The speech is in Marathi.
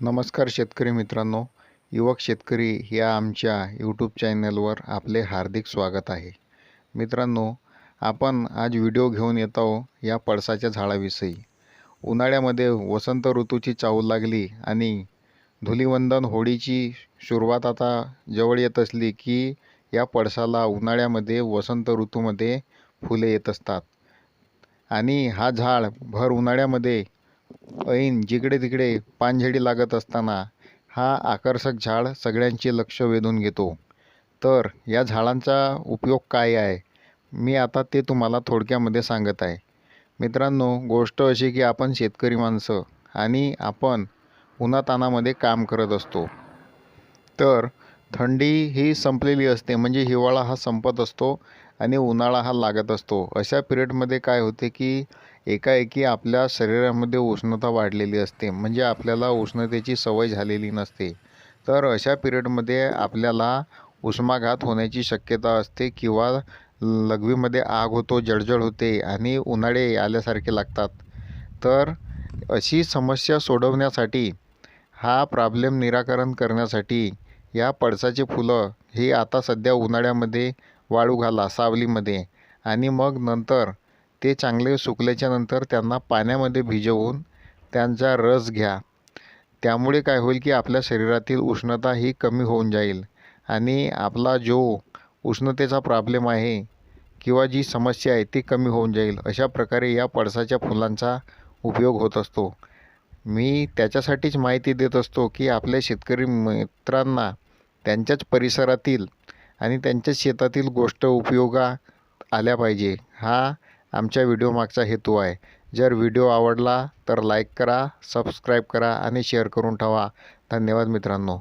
नमस्कार शेतकरी मित्रांनो. युवक शेतकरी या आमच्या यूट्यूब चॅनलवर आपले हार्दिक स्वागत आहे. मित्रांनो आपण आज व्हिडिओ घेऊन येत आहोत या पळसाच्या झाडाविषयी. उन्हाळ्यामध्ये वसंत ऋतूची चाहूल लागली आणि धुलिवंदन होळीची सुरुवात आता जवळ येत असली की या पळसाला उन्हाळ्यामध्ये वसंत ऋतूमध्ये फुले येत असतात. आणि हा झाड भर उन्हाळ्यामध्ये ऐन जिकडे तिकडे पानझडी लागत असताना हा आकर्षक झाड सगळ्यांचे लक्ष वेधून घेतो. तर या झाडांचा उपयोग काय आहे? मी आता ते तुम्हाला थोडक्यामध्ये सांगत आहे. मित्रांनो गोष्ट अशी की आपण शेतकरी माणसं आणि आपण उन्हातानामध्ये काम करत असतो. तर थंडी ही संपलेली असते म्हणजे हिवाळा हा संपत असतो आणि उन्हाळा हा लागत असतो. अशा पिरियडमध्ये काय होते की एकाएकी आपल्या शरीरामध्ये उष्णता वाढलेली असते म्हणजे आपल्याला उष्णतेची सवय झालेली नसते. तर अशा पिरियडमध्ये आपल्याला उष्माघात होण्याची शक्यता असते किंवा लघवीमध्ये आग होतो जळजळ होते आणि उन्हाळे आल्यासारखे लागतात. तर अशी समस्या सोडवण्यासाठी हा प्रॉब्लेम निराकरण करण्यासाठी या पळसाचे फुलं हे आता सध्या उन्हाळ्यामध्ये वाळू घाला सावलीमध्ये. आणि मग नंतर ते चांगले सुकल्याच्या नंतर त्यांना पाण्यामध्ये भिजवून त्यांचा रस घ्या. त्यामुळे काय होईल की आपल्या शरीरातील उष्णता ही कमी होऊन जाईल. आणि आपला जो उष्णतेचा प्रॉब्लेम आहे किंवा जी समस्या आहे ती कमी होऊन जाईल. अशा प्रकारे या पळसाच्या फुलांचा उपयोग होत असतो. मी त्याच्यासाठीच माहिती देत असतो की आपल्या शेतकरी मित्रांना त्यांच्याच परिसरातील आणि त्यांच्याच शेतातील गोष्ट उपयोगा आल्या पाहिजे. हा आमच्या व्हिडिओ मागचा हेतू आहे. जर व्हिडिओ आवडला तर लाईक करा सबस्क्राईब करा आणि शेअर करून ठेवा. धन्यवाद मित्रांनो.